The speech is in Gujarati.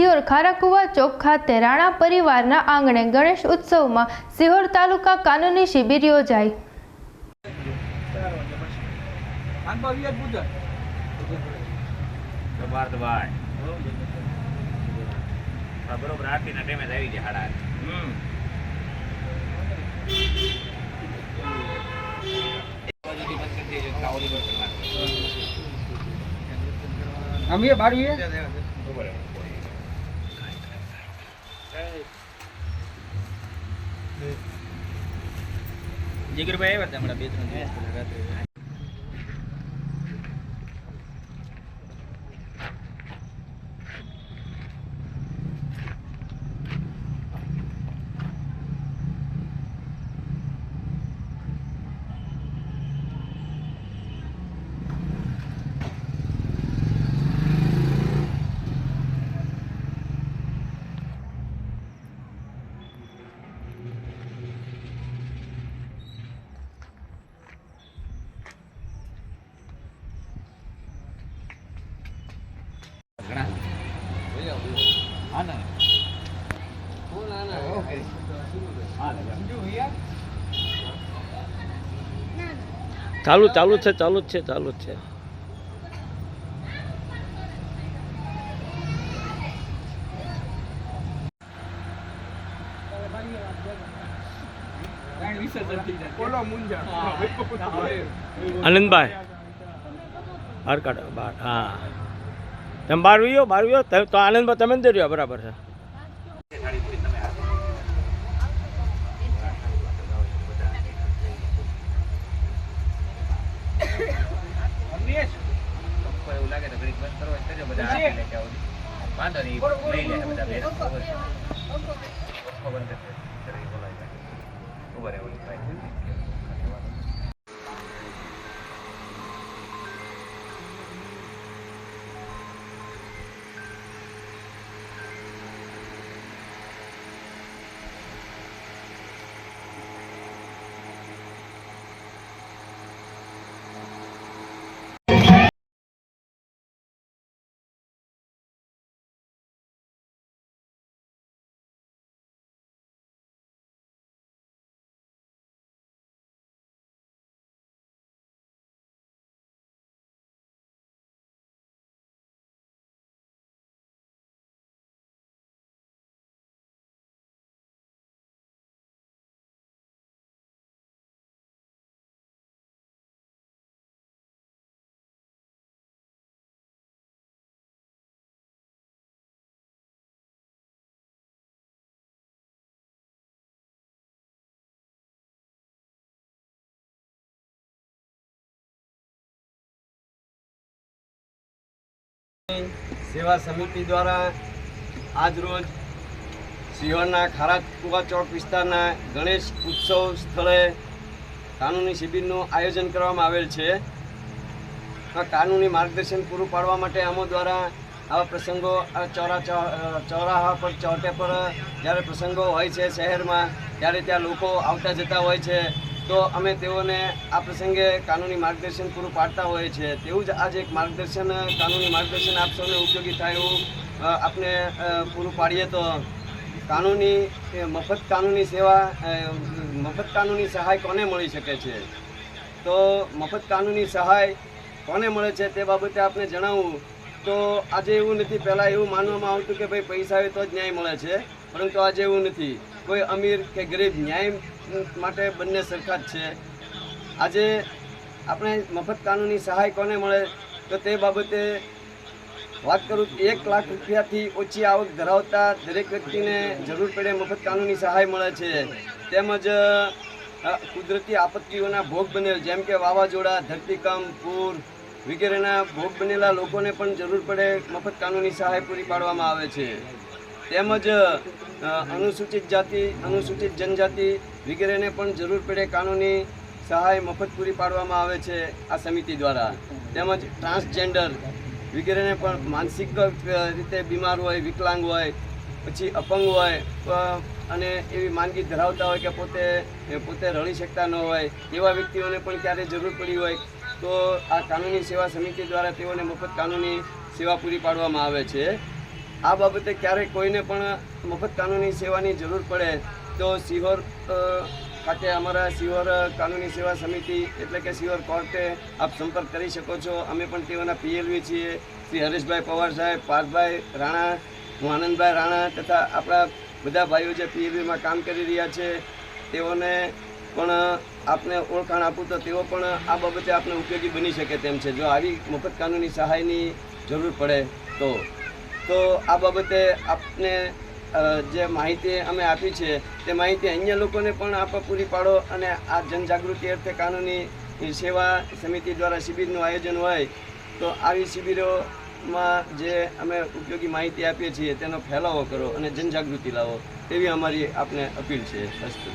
સિહોર ખારાકુવા ચોક ખાતે રાણા પરિવારના આંગણે ગણેશ ઉત્સવમાં સિહોર તાલુકા કાનૂની શિબિર યોજાઈ બરોબર આરતીના ટાઈમે આવી જાય હાડા. અમે બારવીએ. જીગરભાઈ આવ્યા હતા હમણાં બે ત્રણ દિવસ રાત્રે. હા ને? ઓકે. હા ને, ચાલુ ચાલુ છે ચાલુ જ છે ચાલુ જ છે આનંદભાઈ બહાર કાઢો બહાર હા તમે બહાર વિયો બહાર વિયો તો આનંદમાં તમે જ રહ્યો બરાબર છે. પપ્પા એવું સેવા સમિતિ દ્વારા આજરોજ સિહોરના ખારા કુવા ચોક વિસ્તારના ગણેશ ઉત્સવ સ્થળે કાનૂની શિબિરનું આયોજન કરવામાં આવેલ છે. આ કાનૂની માર્ગદર્શન પૂરું પાડવા માટે અમો દ્વારા આવા પ્રસંગો ચોરા ચોરાહા પર, ચોટે પર, જ્યારે પ્રસંગો હોય છે શહેરમાં, ત્યારે ત્યાં લોકો આવતા જતા હોય છે. તો અમે તેઓને આ પ્રસંગે કાનૂની માર્ગદર્શન પૂરું પાડતા હોઈએ છીએ. તેવું જ આજે એક માર્ગદર્શન, કાનૂની માર્ગદર્શન આપ સૌને ઉપયોગી થાય એવું આપને પૂરું પાડીએ તો કાનૂની મફત કાનૂની સેવા મફત કાનૂની સહાય કોને મળી શકે છે? તો મફત કાનૂની સહાય કોને મળે છે તે બાબતે આપને જણાવું. તો આજે એવું નથી, પહેલાં એવું માનવામાં આવતું કે ભાઈ પૈસા હોય તો જ ન્યાય મળે છે. પરંતુ આજે એવું નથી. કોઈ અમીર કે ગરીબ ન્યાય માટે બંને સરખા જ છે. આજે આપણે મફત કાનૂની સહાય કોને મળે તો તે બાબતે વાત કરું, એક લાખ રૂપિયાથી ઓછી આવક ધરાવતા દરેક વ્યક્તિને જરૂર પડે મફત કાનૂની સહાય મળે છે. તેમજ કુદરતી આપત્તિઓના ભોગ બનેલ, જેમ કે વાવાઝોડા, ધરતીકંપ, પૂર વગેરેના ભોગ બનેલા લોકોને પણ જરૂર પડે મફત કાનૂની સહાય પૂરી પાડવામાં આવે છે. તેમજ અનુસૂચિત જાતિ, અનુસૂચિત જનજાતિ વગેરેને પણ જરૂર પડે કાનૂની સહાય મફત પૂરી પાડવામાં આવે છે આ સમિતિ દ્વારા. તેમજ ટ્રાન્સજેન્ડર વગેરેને પણ માનસિક રીતે બીમાર હોય, વિકલાંગ હોય, પછી અપંગ હોય અને એવી માંદગી ધરાવતા હોય કે પોતે પોતે રળી શકતા ન હોય, એવા વ્યક્તિઓને પણ ક્યારે જરૂર પડી હોય, તો આ કાનૂની સેવા સમિતિ દ્વારા તેઓને મફત કાનૂની સેવા પૂરી પાડવામાં આવે છે. આ બાબતે ક્યારેય કોઈને પણ મફત કાનૂની સેવાની જરૂર પડે તો સિહોર ખાતે અમારા સિહોર કાનૂની સેવા સમિતિ એટલે કે સિહોર કોર્ટે આપ સંપર્ક કરી શકો છો. અમે પણ તેઓના પીએલવી છીએ. શ્રી હરેશભાઈ પવાર સાહેબ, પાર્થભાઈ રાણા, હું આનંદભાઈ રાણા તથા આપણા બધા ભાઈઓ જે પીએલવીમાં કામ કરી રહ્યા છે, તેઓને પણ આપને ઓળખાણ આપું તો તેઓ પણ આ બાબતે આપને ઉપયોગી બની શકે તેમ છે. જો આવી મફત કાનૂની સહાયની જરૂર પડે તો. તો આ બાબતે આપને જે માહિતી અમે આપી છે, તે માહિતી અન્ય લોકોને પણ આપ પૂરી પાડો અને આ જનજાગૃતિ અર્થે કાનૂની સેવા સમિતિ દ્વારા શિબિરનું આયોજન હોય, તો આવી શિબિરોમાં જે અમે ઉપયોગી માહિતી આપીએ છીએ, તેનો ફેલાવો કરો અને જનજાગૃતિ લાવો, તેવી અમારી આપને અપીલ છે. અસ્તુ